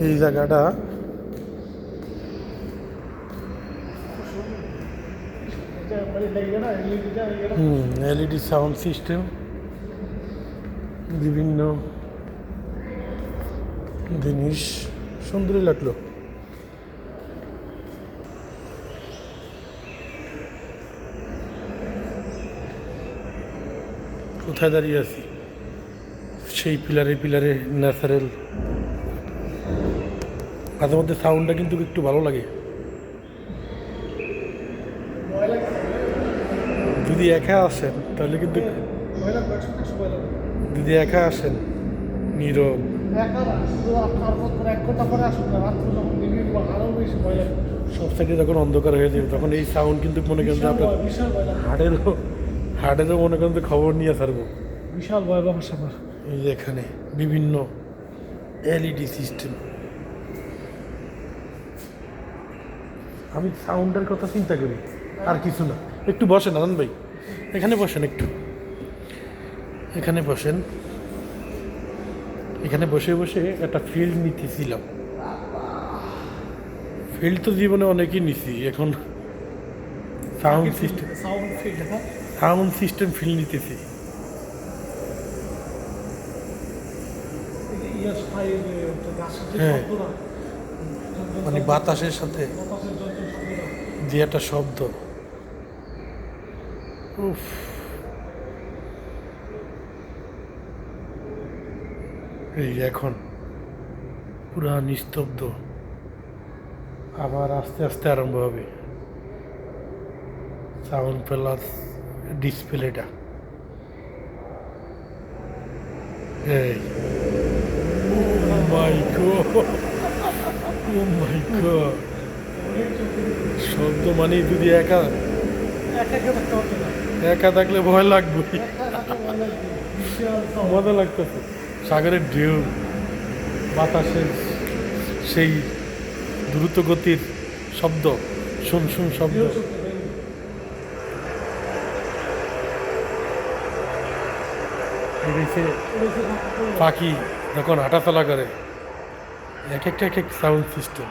এই জায়গাটা। LED sound system. বিভিন্ন জিনিস। সুন্দরই লাগল। কোথায় দাঁড়িয়ে আছি? সেই পিলারে পিলারে ন্যাচারাল মাঝে মধ্যে সাউন্ডটা কিন্তু একটু ভালো লাগে। যদি একা আসেন তাহলে কিন্তু যদি একা আসেন নীরব। সব সাইডে যখন অন্ধকার হয়ে যাবে তখন এই সাউন্ড কিন্তু মনে করেন আপনার হার্টেরও হার্টেরও মনে করেন খবর নিয়ে ছাড়বো। বিশাল ভয়াবহ ব্যাপার এই যে এখানে বিভিন্ন এলইডি সিস্টেম আমি সাউন্ডের কথা চিন্তা করি আর কিছু না। একটু বসেন আনন্দ ভাই। এখানে বসেন একটু। এখানে বসেন। এখানে বসে বসে একটা ফিল্ড নিতেছিলাম। ফিল্ড তো জীবনে অনেকই নিছি এখন sound system sound field sound system field নিতেছি। হ্যাঁ। মানে বাতাসের সাথে যে একটা শব্দ। উফ। এই এখন পুরা নিস্তব্ধ। আবার আস্তে আস্তে আরম্ভ হবে। সাউন্ড প্লাস ডিসপ্লেটা এই। ও মাই গড ও মাই গড শব্দ মানে যদি একা। একা থাকলে ভয় লাগবে। মজা লাগতেছে। সাগরের ঢেউ বাতাসের সেই দ্রুত গতির শব্দ শুন শুন শব্দ। পাখি যখন হাঁটাচলা করে এক একটা এক এক সাউন্ড সিস্টেম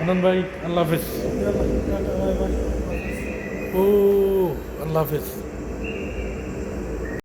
আনন্দ ভাই আল্লাহ হাফেজ ও আল্লাহ হাফেজ